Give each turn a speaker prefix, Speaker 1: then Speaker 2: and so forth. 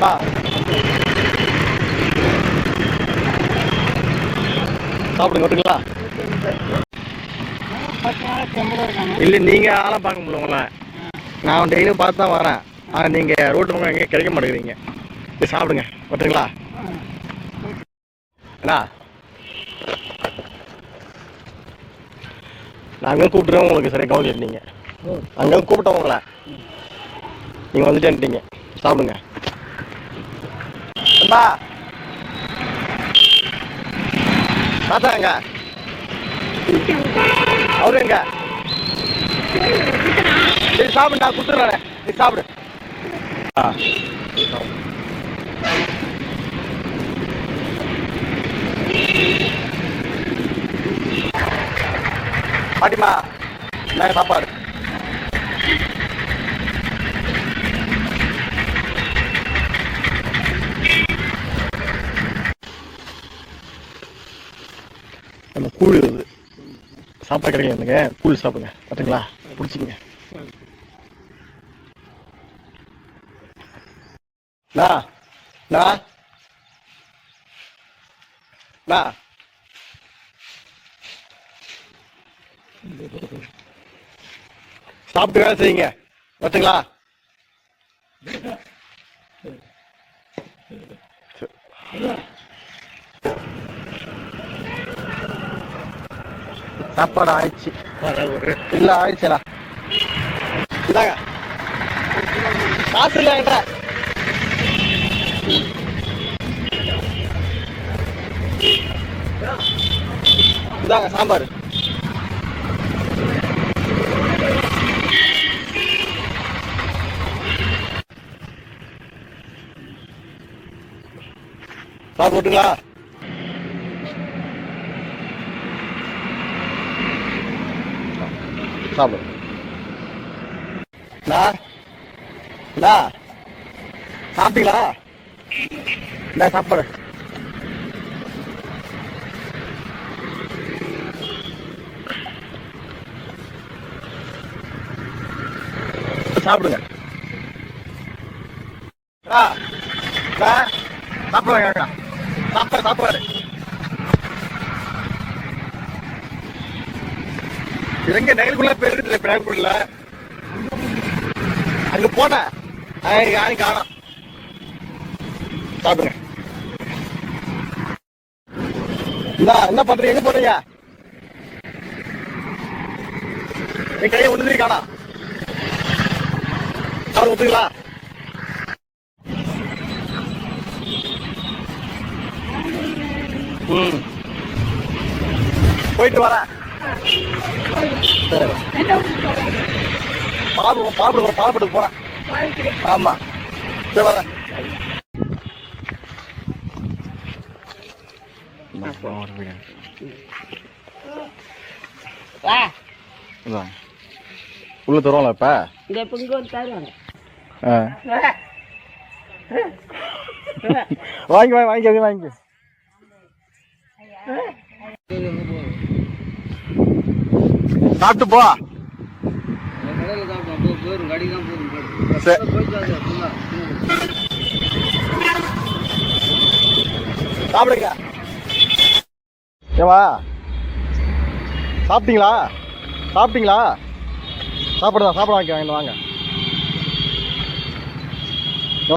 Speaker 1: நண்பா சாப்பிடுங்க ஓட்டுங்களா? இல்லை நீங்கள் ஆளை பார்க்க முடியல உங்களை. நான் டெய்லியும் பார்த்து தான் வரேன். ஆனால் நீங்கள் ரோட்டு பக்கம் எங்கேயும் கிடைக்க மாட்டேங்கிறீங்க. போய் சாப்பிடுங்க ஓட்டுங்களா? அண்ணா. நான் அங்கே கூப்பிட்டுருவோம் உங்களுக்கு சரியாக கவனிச்சிருந்தீங்க அங்கே கூப்பிட்டோம் உங்களை. நீங்கள் வந்துட்டேன்ட்டீங்க. சாப்பிடுங்க. அம்மா பார்த்தாங்க. அவருங்க. நீ சாப்பிடு நான் கொடுத்துட்றேன் நீ சாப்பிடு. ஆ பாட்டிமா நான் சாப்பாடு. கூழ் இது. சாப்பாடு கிடைக்காதுங்க கூழ் சாப்பிடுங்க. பார்த்துங்களா பிடிச்சிங்க நா நா நா சாப்பிட்டு வேலை செய்யுங்க. பார்த்துங்களா சாப்பாடு ஆயிடுச்சு. இல்ல ஆயிடுச்சுடா. இந்தாங்க. காசு இல்ல என்கிட்ட. இந்தாங்க சாம்பார். சாப்பிட்டு போட்டுங்களா சாப்பிடு. அண்ணா அண்ணா சாப்பிட்டீங்களா? இந்த சாப்பாடு. சாப்பிடுங்க. அண்ணா, அண்ணா, சாப்பிடுங்க. சாப்பாடு சாப்பாடு. எங்க நகருக்குள்ள போயிருக்குது பேரக்குள்ள அங்க போனேன். யாரும் காணோம். சாப்பிடுங்க. என்ன பண்றீங்க எங்க போறீங்க? என் கையை ஒண்ணு காணா. அவர் ஒத்துக்கலாம் போயிட்டு வரேன். பாடுவோம் பாடுவோம் பாடுபட்டு போறேன். ஆமா. சரி வரேன் உள்ள தருவாங்களா இப்ப
Speaker 2: இந்த பொங்க ஒரு தருவாங்க.
Speaker 1: வாங்கி வாங்கி வாங்கி வாங்கி. சாப்பிட்டு போ. சாப்பிடுங்க. ஏவா சாப்பிட்டீங்களா? சாப்பிட்டீங்களா? சாப்பிடுதா சாப்பிட வாங்க வாங்க வாங்க.